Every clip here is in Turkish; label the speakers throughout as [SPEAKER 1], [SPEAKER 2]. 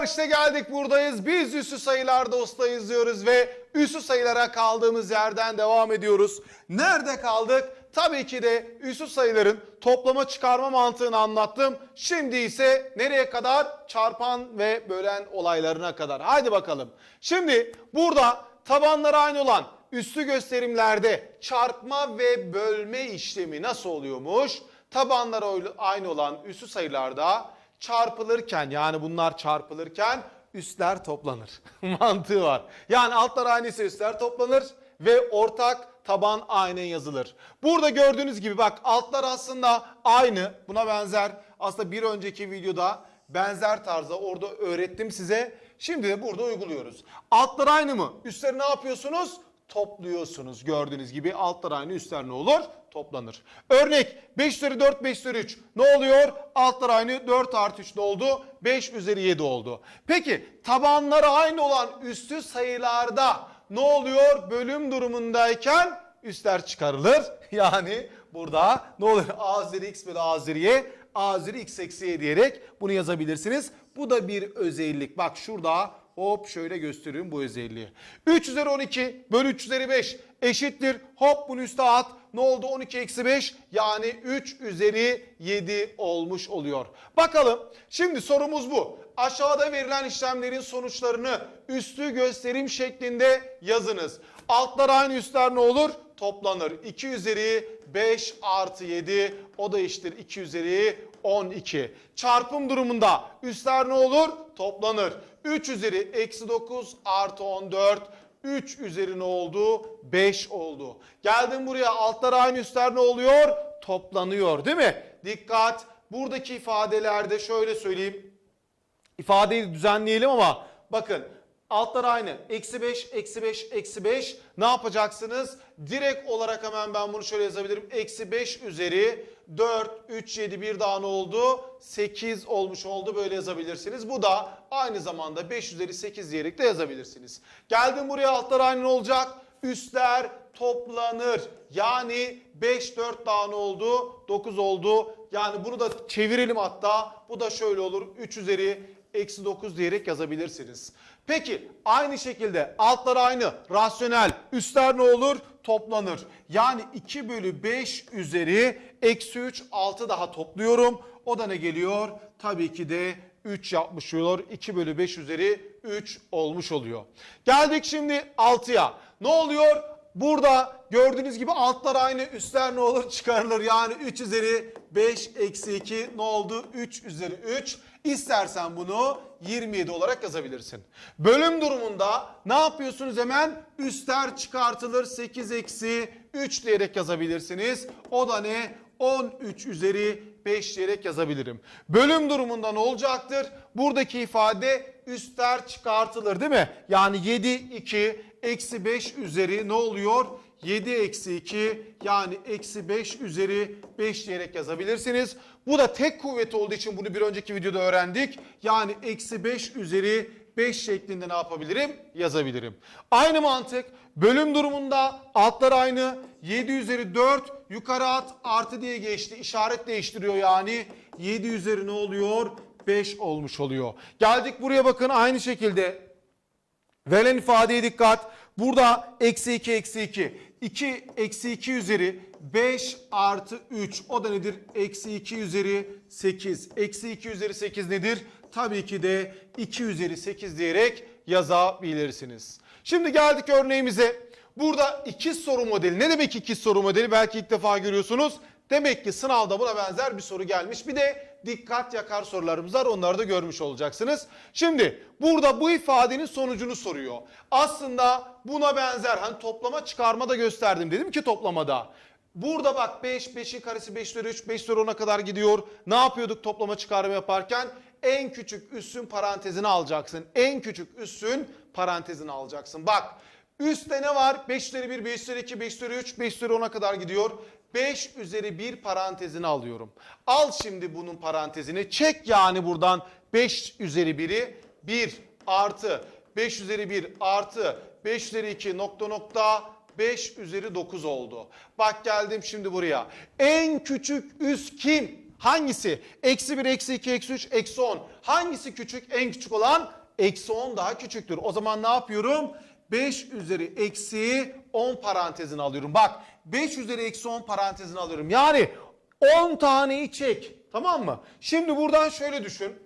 [SPEAKER 1] Merhabalar işte geldik buradayız. Biz üssü sayılarda usta izliyoruz ve üssü sayılara kaldığımız yerden devam ediyoruz. Nerede kaldık? Tabii ki de üssü sayıların toplama çıkarma mantığını anlattım. Şimdi ise nereye kadar? Çarpan ve bölen olaylarına kadar. Haydi bakalım. Şimdi burada tabanları aynı olan üstü gösterimlerde çarpma ve bölme işlemi nasıl oluyormuş? Tabanları aynı olan üstü sayılarda çarpılırken yani bunlar çarpılırken üstler toplanır. Mantığı var. Yani altlar aynıysa üstler toplanır ve ortak taban aynen yazılır. Burada gördüğünüz gibi bak altlar aslında aynı. Buna benzer aslında bir önceki videoda benzer tarzda orada öğrettim size. Şimdi de burada uyguluyoruz. Altlar aynı mı? Üstleri ne yapıyorsunuz? Topluyorsunuz. Gördüğünüz gibi altlar aynı üstler ne olur? Toplanır. Örnek 5 üzeri 4 5 üzeri 3 ne oluyor? Altlar aynı 4 artı 3 ne oldu? 5 üzeri 7 oldu. Peki tabanları aynı olan üstü sayılarda ne oluyor? Bölüm durumundayken üstler çıkarılır. Yani burada ne olur? A üzeri x bölü A üzeri y A üzeri x eksi y diyerek bunu yazabilirsiniz. Bu da bir özellik. Bak şurada hop şöyle gösteriyorum bu özelliği. 3 üzeri 12 bölü 3 üzeri 5 eşittir. Hop bunu üste at. Ne oldu? 12 eksi 5 yani 3 üzeri 7 olmuş oluyor. Bakalım şimdi sorumuz bu. Aşağıda verilen işlemlerin sonuçlarını üstü gösterim şeklinde yazınız. Altlar aynı üstler ne olur? Toplanır. 2 üzeri 5 artı 7 o da eşittir 2 üzeri 12. Çarpım durumunda üstler ne olur? Toplanır. 3 üzeri eksi 9 artı 14 3 üzeri ne oldu? 5 oldu. Geldim buraya altlar aynı üstler ne oluyor? Toplanıyor değil mi? Dikkat buradaki ifadelerde şöyle söyleyeyim. İfadeyi düzenleyelim ama bakın altlar aynı. Eksi 5, eksi 5, eksi 5 ne yapacaksınız? Direkt olarak hemen ben bunu şöyle yazabilirim. Eksi 5 üzeri 4, 3, 7 bir daha ne oldu? 8 olmuş oldu böyle yazabilirsiniz. Bu da aynı zamanda 5 üzeri 8 diyerek de yazabilirsiniz. Geldim buraya altlar aynı olacak? Üstler toplanır. Yani 5, 4 daha ne oldu? 9 oldu. Yani bunu da çevirelim hatta. Bu da şöyle olur. 3 üzeri eksi 9 diyerek yazabilirsiniz. Peki aynı şekilde altlar aynı rasyonel üstler ne olur? Toplanır. Yani 2 bölü 5 üzeri eksi 3 6 daha topluyorum. O da ne geliyor? Tabii ki de 3 yapmış oluyor. 2 bölü 5 üzeri 3 olmuş oluyor. Geldik şimdi 6'ya. Ne oluyor? Burada gördüğünüz gibi altlar aynı üstler ne olur çıkarılır. Yani 3 üzeri 5 eksi 2 ne oldu? 3 üzeri 3. İstersen bunu 27 olarak yazabilirsin. Bölüm durumunda ne yapıyorsunuz hemen? Üstler çıkartılır 8 eksi 3 diyerek yazabilirsiniz. O da ne? 13 üzeri 5 diyerek yazabilirim. Bölüm durumunda ne olacaktır? Buradaki ifade üstler çıkartılır değil mi? Yani 7, 2, eksi 5 üzeri ne oluyor? 7 eksi 2 yani eksi 5 üzeri 5 diyerek yazabilirsiniz. Bu da tek kuvveti olduğu için bunu bir önceki videoda öğrendik. Yani eksi 5 üzeri 5 şeklinde ne yapabilirim? Yazabilirim. Aynı mantık bölüm durumunda altlar aynı. 7 üzeri 4 yukarı at artı diye geçti. İşaret değiştiriyor yani. 7 üzeri ne oluyor? 5 olmuş oluyor. Geldik buraya bakın aynı şekilde Verilen ifadeye dikkat. Burada eksi 2 eksi 2. 2 eksi 2 üzeri 5 artı 3. O da nedir? Eksi 2 üzeri 8. Eksi 2 üzeri 8 nedir? Tabii ki de 2 üzeri 8 diyerek yazabilirsiniz. Şimdi geldik örneğimize. Burada ikiz soru modeli. Ne demek ikiz soru modeli? Belki ilk defa görüyorsunuz. Demek ki sınavda buna benzer bir soru gelmiş. Bir de dikkat yakar sorularımız var. Onları da görmüş olacaksınız. Şimdi burada bu ifadenin sonucunu soruyor. Aslında buna benzer hani toplama çıkarma da gösterdim dedim ki toplamada. Burada bak 5, 5'in karesi 5 üzeri 3, 5 üzeri 10'a kadar gidiyor. Ne yapıyorduk toplama çıkarma yaparken? En küçük üssün parantezini alacaksın. En küçük üssün parantezini alacaksın. Bak üstte ne var? 5 üzeri 1, 5 üzeri 2, 5 üzeri 3, 5 üzeri 10'a kadar gidiyor. 5 üzeri 1 parantezini alıyorum. Al şimdi bunun parantezini. Çek yani buradan 5 üzeri 1'i 1 artı 5 üzeri 1 artı 5 üzeri 2 nokta nokta 5 üzeri 9 oldu. Bak geldim şimdi buraya. En küçük üs kim? Hangisi? Eksi 1, eksi 2, eksi 3, eksi 10. Hangisi küçük? En küçük olan eksi 10 daha küçüktür. O zaman ne yapıyorum? 5 üzeri eksi 10 parantezini alıyorum. Bak 5 üzeri eksi 10 parantezini alıyorum. Yani 10 taneyi çek. Tamam mı? Şimdi buradan şöyle düşün.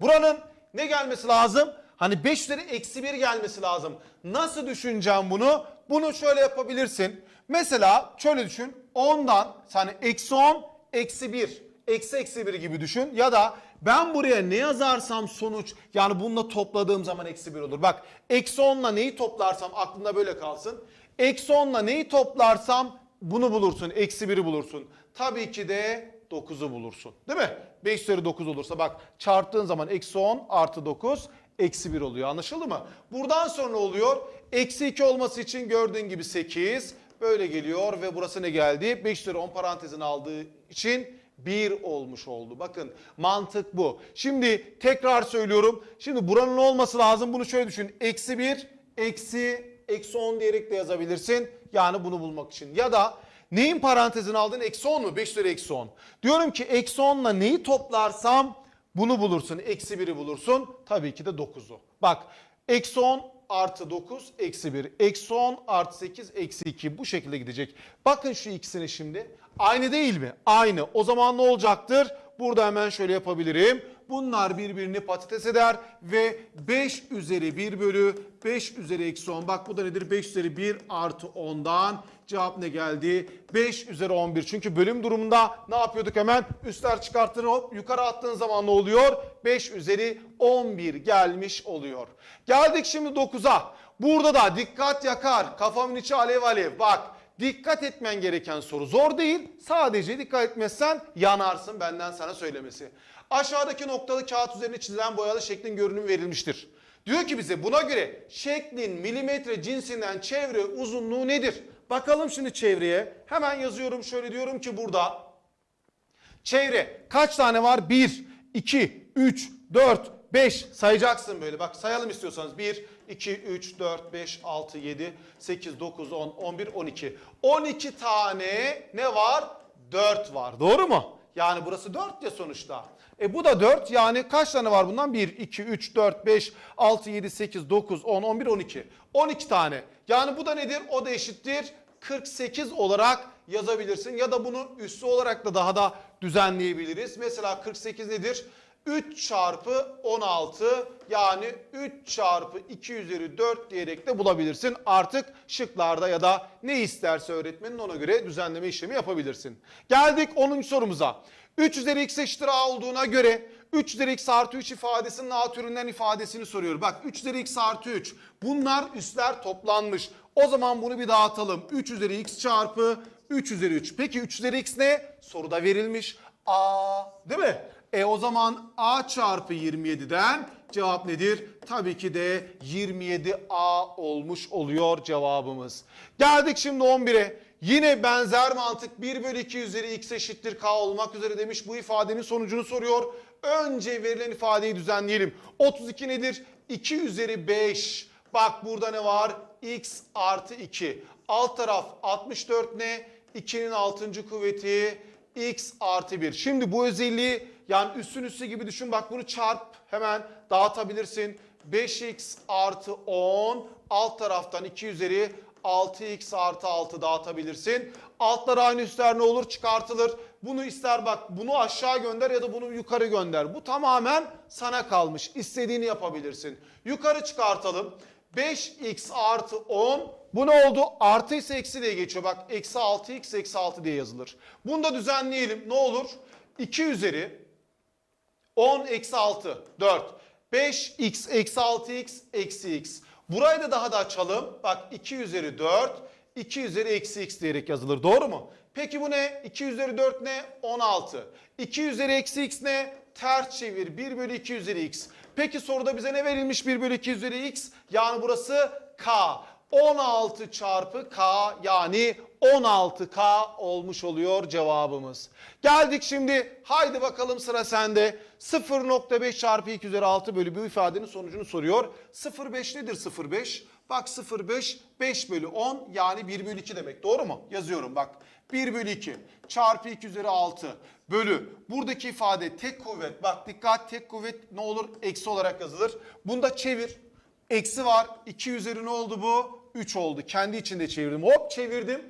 [SPEAKER 1] Buranın ne gelmesi lazım? Hani 5 üzeri eksi 1 gelmesi lazım. Nasıl düşüneceğim bunu? Bunu şöyle yapabilirsin. Mesela şöyle düşün. 10'dan hani eksi 10 eksi 1 eksi eksi 1 gibi düşün. Ya da ben buraya ne yazarsam sonuç yani bununla topladığım zaman eksi 1 olur. Bak eksi 10'la neyi toplarsam aklında böyle kalsın. Eksi 10'la neyi toplarsam bunu bulursun. Eksi 1'i bulursun. Tabii ki de 9'u bulursun. Değil mi? 5 üzeri 9 olursa bak çarptığın zaman eksi 10 artı 9 eksi 1 oluyor. Anlaşıldı mı? Buradan sonra oluyor. Eksi 2 olması için gördüğün gibi 8 böyle geliyor ve burası ne geldi? 5 üzeri 10 parantezini aldığı için 1 olmuş oldu. Bakın mantık bu. Şimdi tekrar söylüyorum. Şimdi buranın olması lazım? Bunu şöyle düşün. Eksi 1, eksi, eksi 10 diyerek de yazabilirsin. Yani bunu bulmak için. Ya da neyin parantezini aldın? Eksi 10 mu? 5 üzeri eksi 10. Diyorum ki eksi 10 ile neyi toplarsam bunu bulursun. Eksi 1'i bulursun. Tabii ki de 9'u. Bak eksi 10 artı 9 eksi 1. Eksi 10 artı 8 eksi 2 bu şekilde gidecek. Bakın şu ikisini şimdi. Aynı değil mi? Aynı. O zaman ne olacaktır? Burada hemen şöyle yapabilirim. Bunlar birbirini patates eder ve 5 üzeri 1 bölü 5 üzeri eksi 10. Bak bu da nedir? 5 üzeri 1 artı 10'dan cevap ne geldi? 5 üzeri 11. Çünkü bölüm durumunda ne yapıyorduk hemen? Üstler çıkarttığını hop yukarı attığın zaman ne oluyor? 5 üzeri 11 gelmiş oluyor. Geldik şimdi 9'a. Burada da dikkat yakar. Kafamın içi alev alev. Bak dikkat etmen gereken soru zor değil. Sadece dikkat etmezsen yanarsın benden sana söylemesi. Aşağıdaki noktalı kağıt üzerine çizilen boyalı şeklin görünümü verilmiştir. Diyor ki bize buna göre şeklin milimetre cinsinden çevre uzunluğu nedir? Bakalım şimdi çevreye. Hemen yazıyorum şöyle diyorum ki burada Çevre kaç tane var? 1, 2, 3, 4, 5 sayacaksın böyle. Bak sayalım istiyorsanız. 1, 2, 3, 4, 5, 6, 7, 8, 9, 10, 11, 12. 12 tane ne var? 4 var. Doğru mu? Yani burası 4 ya sonuçta. E bu da 4 yani kaç tane var bundan? 1, 2, 3, 4, 5, 6, 7, 8, 9, 10, 11, 12. 12 tane. Yani bu da nedir? O da eşittir 48 olarak yazabilirsin. Ya da bunu üssü olarak da daha da düzenleyebiliriz. Mesela 48 nedir? 3 çarpı 16 yani 3 çarpı 2 üzeri 4 diyerek de bulabilirsin. Artık şıklarda ya da ne isterse öğretmenin ona göre düzenleme işlemi yapabilirsin. Geldik 10. sorumuza. 3 üzeri x eşittir a olduğuna göre 3 üzeri x artı 3 ifadesinin a türünden ifadesini soruyor. Bak 3 üzeri x artı 3 bunlar üsler toplanmış. O zaman bunu bir dağıtalım. 3 üzeri x çarpı 3 üzeri 3. Peki 3 üzeri x ne? Soruda verilmiş. A değil mi? E o zaman a çarpı 27'den cevap nedir? Tabii ki de 27a olmuş oluyor cevabımız. Geldik şimdi 11'e. Yine benzer mantık 1 bölü 2 üzeri x eşittir k olmak üzere demiş. Bu ifadenin sonucunu soruyor. Önce verilen ifadeyi düzenleyelim. 32 nedir? 2 üzeri 5. Bak burada ne var? x artı 2. Alt taraf 64 ne? 2'nin 6. kuvveti x artı 1. Şimdi bu özelliği yani üstün üstü gibi düşün. Bak bunu çarp hemen dağıtabilirsin. 5x artı 10 alt taraftan 2 üzeri 6x artı 6 dağıtabilirsin. Altlar aynı üstler ne olur çıkartılır. Bunu ister bak bunu aşağı gönder ya da bunu yukarı gönder. Bu tamamen sana kalmış. İstediğini yapabilirsin. Yukarı çıkartalım. 5x artı 10 bu ne oldu? Artı ise eksi diye geçiyor. Bak eksi 6x eksi 6 diye yazılır. Bunu da düzenleyelim. Ne olur? 2 üzeri 10 eksi 6 4. 5x eksi 6x eksi x. Burayı da daha da açalım. Bak 2 üzeri 4 2 üzeri eksi x diyerek yazılır. Doğru mu? Peki bu ne? 2 üzeri 4 ne? 16. 2 üzeri eksi x ne? Ters çevir. 1 bölü 2 üzeri x. Peki soruda bize ne verilmiş 1 bölü 2 üzeri x? Yani burası k. 16 çarpı k yani 16K olmuş oluyor cevabımız. Geldik şimdi haydi bakalım sıra sende. 0.5 çarpı 2 üzeri 6 bölü bir ifadenin sonucunu soruyor. 0.5 nedir 0.5? Bak 0.5 5 bölü 10 yani 1 bölü 2 demek doğru mu? Yazıyorum bak 1 bölü 2 çarpı 2 üzeri 6 bölü. Buradaki ifade tek kuvvet. Bak dikkat tek kuvvet ne olur? Eksi olarak yazılır. Bunda çevir. Eksi var. 2 üzeri ne oldu bu? 3 oldu. Kendi içinde çevirdim. Hop çevirdim.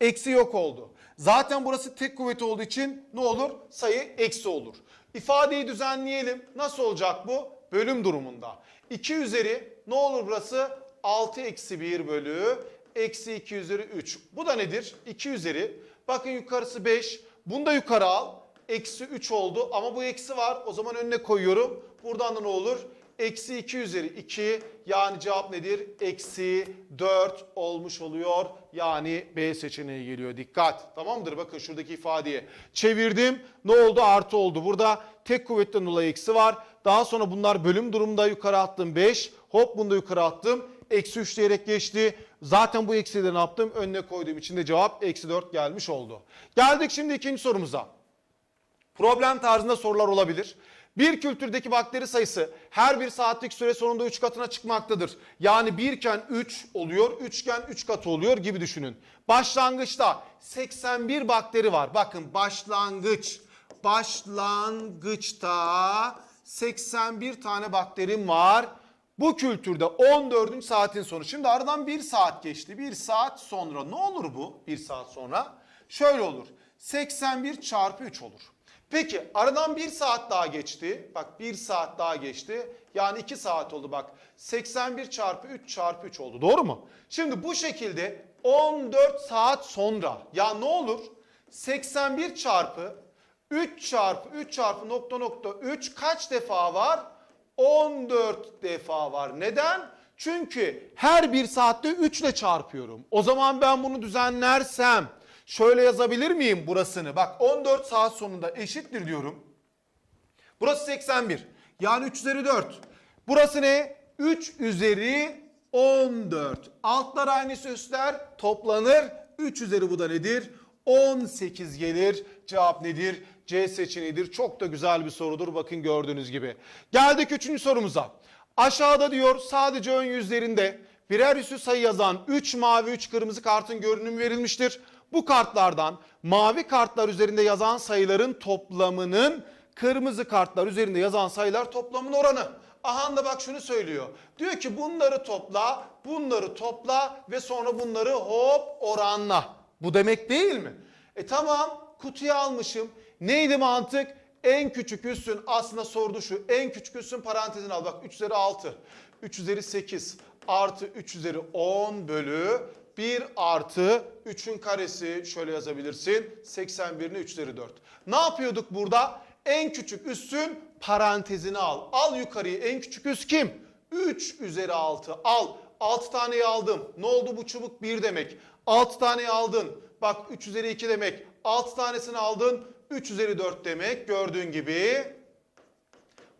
[SPEAKER 1] Eksi yok oldu. Zaten burası tek kuvvet olduğu için ne olur? Sayı eksi olur. İfadeyi düzenleyelim. Nasıl olacak bu? Bölüm durumunda. 2 üzeri ne olur burası? 6 eksi 1 bölü. Eksi 2 üzeri 3. Bu da nedir? 2 üzeri. Bakın yukarısı 5. Bunu da yukarı al. Eksi 3 oldu ama bu eksi var. O zaman önüne koyuyorum. Buradan da ne olur? Eksi 2 üzeri 2 yani cevap nedir? Eksi 4 olmuş oluyor. Yani B seçeneği geliyor. Dikkat. Tamamdır bakın şuradaki ifadeye. Çevirdim. Ne oldu? Artı oldu. Burada tek kuvvetten dolayı eksi var. Daha sonra bunlar bölüm durumunda yukarı attım 5. Hop bunu da yukarı attım. Eksi 3 diyerek geçti. Zaten bu eksiyi de ne yaptım? Önüne koyduğum için de cevap eksi 4 gelmiş oldu. Geldik şimdi ikinci sorumuza. Problem tarzında sorular olabilir. Bir kültürdeki bakteri sayısı her bir saatlik süre sonunda 3 katına çıkmaktadır. Yani 1 iken 3 oluyor, 3 iken 3 katı oluyor gibi düşünün. Başlangıçta 81 bakteri var. Bakın başlangıç, başlangıçta 81 tane bakterim var. Bu kültürde 14. saatin sonu. Şimdi aradan 1 saat geçti. 1 saat sonra ne olur bu 1 saat sonra? Şöyle olur. 81 çarpı 3 olur. Peki aradan 1 saat daha geçti. Bak 1 saat daha geçti. Yani 2 saat oldu bak. 81 çarpı 3 çarpı 3 oldu. Doğru mu? Şimdi bu şekilde 14 saat sonra ya ne olur? 81 çarpı 3 çarpı 3 çarpı nokta nokta 3 kaç defa var? 14 defa var. Neden? Çünkü her bir saatte 3 ile çarpıyorum. O zaman ben bunu düzenlersem şöyle yazabilir miyim burasını? Bak 14 saat sonunda eşittir diyorum. Burası 81. Yani 3 üzeri 4. Burası ne? 3 üzeri 14. Altlar aynısı üstler toplanır. 3 üzeri bu da nedir? 18 gelir. Cevap nedir? C seçeneğidir. Çok da güzel bir sorudur bakın gördüğünüz gibi. Geldik 3. sorumuza. Aşağıda diyor sadece ön yüzlerinde birer üstü sayı yazan 3 mavi 3 kırmızı kartın görünümü verilmiştir. Bu kartlardan mavi kartlar üzerinde yazan sayıların toplamının kırmızı kartlar üzerinde yazan sayılar toplamının oranı. Aha da bak şunu söylüyor. Diyor ki bunları topla, bunları topla ve sonra bunları hop oranla. Bu demek değil mi? E tamam kutuya almışım. Neydi mantık? En küçük üssün aslında sordu şu. En küçük üssün parantezine al. Bak 3 üzeri 6. 3 üzeri 8 artı 3 üzeri 10 bölü 1 artı 3'ün karesi şöyle yazabilirsin. 81'ini 3 üzeri 4. Ne yapıyorduk burada? En küçük üssün parantezini al. Al yukarıyı en küçük üs kim? 3 üzeri 6 al. 6 taneyi aldım. Ne oldu bu çubuk 1 demek. 6 taneyi aldın. Bak 3 üzeri 2 demek. 6 tanesini aldın. 3 üzeri 4 demek. Gördüğün gibi.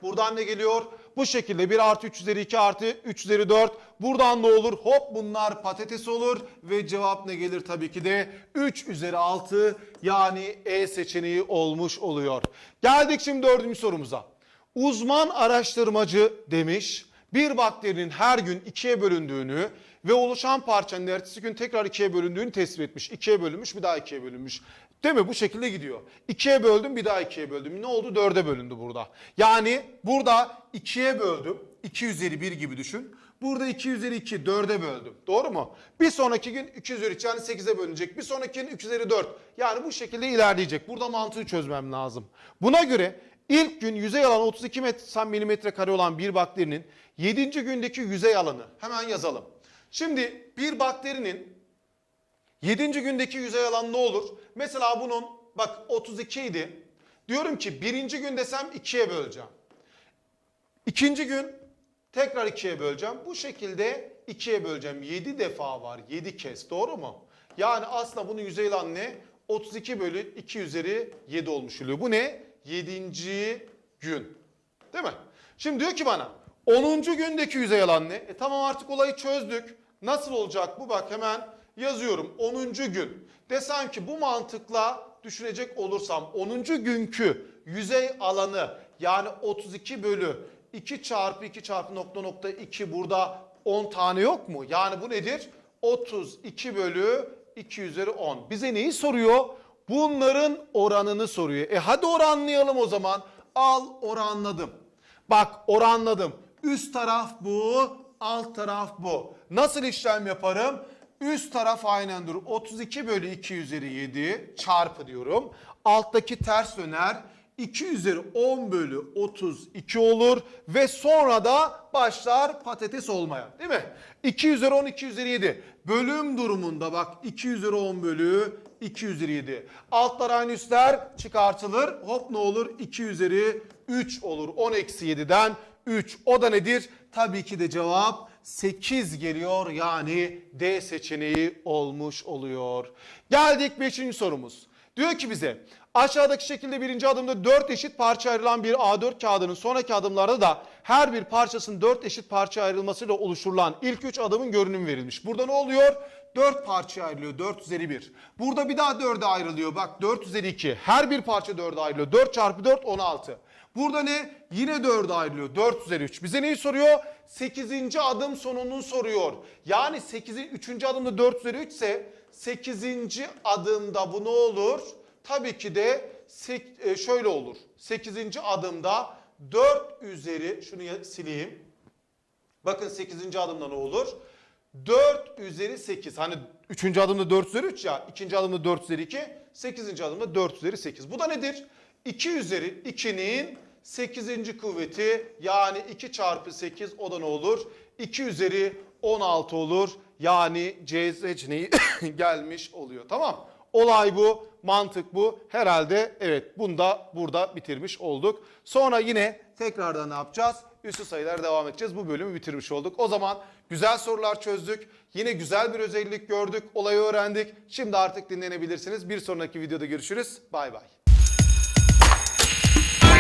[SPEAKER 1] Buradan ne geliyor? Bu şekilde 1 artı 3 üzeri 2 artı 3 üzeri 4. Buradan ne olur? Hop bunlar patates olur. Ve cevap ne gelir? Tabii ki de 3 üzeri 6 yani E seçeneği olmuş oluyor. Geldik şimdi dördüncü sorumuza. Uzman araştırmacı demiş bir bakterinin her gün ikiye bölündüğünü ve oluşan parçanın ertesi gün tekrar ikiye bölündüğünü tespit etmiş. İkiye bölünmüş bir daha ikiye bölünmüş. Değil mi? Bu şekilde gidiyor. İkiye böldüm bir daha ikiye böldüm. Ne oldu? Dörde bölündü burada. Yani burada ikiye böldüm. 2 üzeri 1 gibi düşün. Burada 2 üzeri 2 4'e böldüm. Doğru mu? Bir sonraki gün 2 üzeri 3 yani 8'e bölünecek. Bir sonraki gün 3 üzeri 4. Yani bu şekilde ilerleyecek. Burada mantığı çözmem lazım. Buna göre ilk gün yüzey alanı 32 milimetre kare olan bir bakterinin 7. gündeki yüzey alanı hemen yazalım. Şimdi bir bakterinin 7. gündeki yüzey alanı ne olur? Mesela bunun bak 32 idi. Diyorum ki birinci gün desem 2'ye böleceğim. İkinci gün tekrar 2'ye böleceğim. Bu şekilde 2'ye böleceğim. 7 defa var. 7 kez. Doğru mu? Yani aslında bunun yüzey alanı ne? 32 bölü 2 üzeri 7 olmuş oluyor. Bu ne? 7. gün. Değil mi? Şimdi diyor ki bana 10. gündeki yüzey alan ne? E tamam artık olayı çözdük. Nasıl olacak bu? Bak hemen yazıyorum 10. gün. Desem ki bu mantıkla düşünecek olursam 10. günkü yüzey alanı yani 32 bölü 2 çarpı 2 çarpı nokta nokta 2 burada 10 tane yok mu? Yani bu nedir? 32 bölü 2 üzeri 10. Bize neyi soruyor? Bunların oranını soruyor. E hadi oranlayalım o zaman. Al oranladım. Bak oranladım. Üst taraf bu, alt taraf bu. Nasıl işlem yaparım? Üst taraf aynen durur. 32 bölü 2 üzeri 7 çarpı diyorum. Alttaki ters döner. 2 üzeri 10 bölü 32 olur ve sonra da başlar patates olmaya değil mi? 2 üzeri 10 2 üzeri 7 bölüm durumunda bak 2 üzeri 10 bölü 2 üzeri 7 altlar aynı üstler çıkartılır hop ne olur 2 üzeri 3 olur 10 eksi 7'den 3 o da nedir? Tabii ki de cevap 8 geliyor yani D seçeneği olmuş oluyor. Geldik 5. sorumuz. Diyor ki bize aşağıdaki şekilde birinci adımda 4 eşit parça ayrılan bir A4 kağıdının sonraki adımlarda da her bir parçasının 4 eşit parça ayrılmasıyla oluşturulan ilk 3 adımın görünümü verilmiş. Burada ne oluyor? 4 parçaya ayrılıyor 4 üzeri 1. Burada bir daha 4'e ayrılıyor bak 4 üzeri 2. Her bir parça 4'e ayrılıyor. 4 çarpı 4 16. Burada ne? Yine 4'e ayrılıyor. 4 üzeri 3. Bize neyi soruyor? 8. adım sonunu soruyor. Yani 8. 3. adımda 4 üzeri 3 ise 8. adımda bu ne olur? Tabii ki de e, şöyle olur. 8. adımda 4 üzeri şunu sileyim. Bakın 8. adımda ne olur? 4 üzeri 8. Hani 3. adımda 4 üzeri 3 ya. 2. adımda 4 üzeri 2. 8. adımda 4 üzeri 8. Bu da nedir? 2 üzeri 2'nin 8. kuvveti yani 2 çarpı 8 o da ne olur? 2 üzeri 16 olur. Yani C gelmiş oluyor. Tamam. Olay bu, mantık bu. Herhalde evet bunu da burada bitirmiş olduk. Sonra yine tekrardan ne yapacağız? Üstü sayılara devam edeceğiz. Bu bölümü bitirmiş olduk. O zaman güzel sorular çözdük. Yine güzel bir özellik gördük. Olayı öğrendik. Şimdi artık dinlenebilirsiniz. Bir sonraki videoda görüşürüz. Bay bay.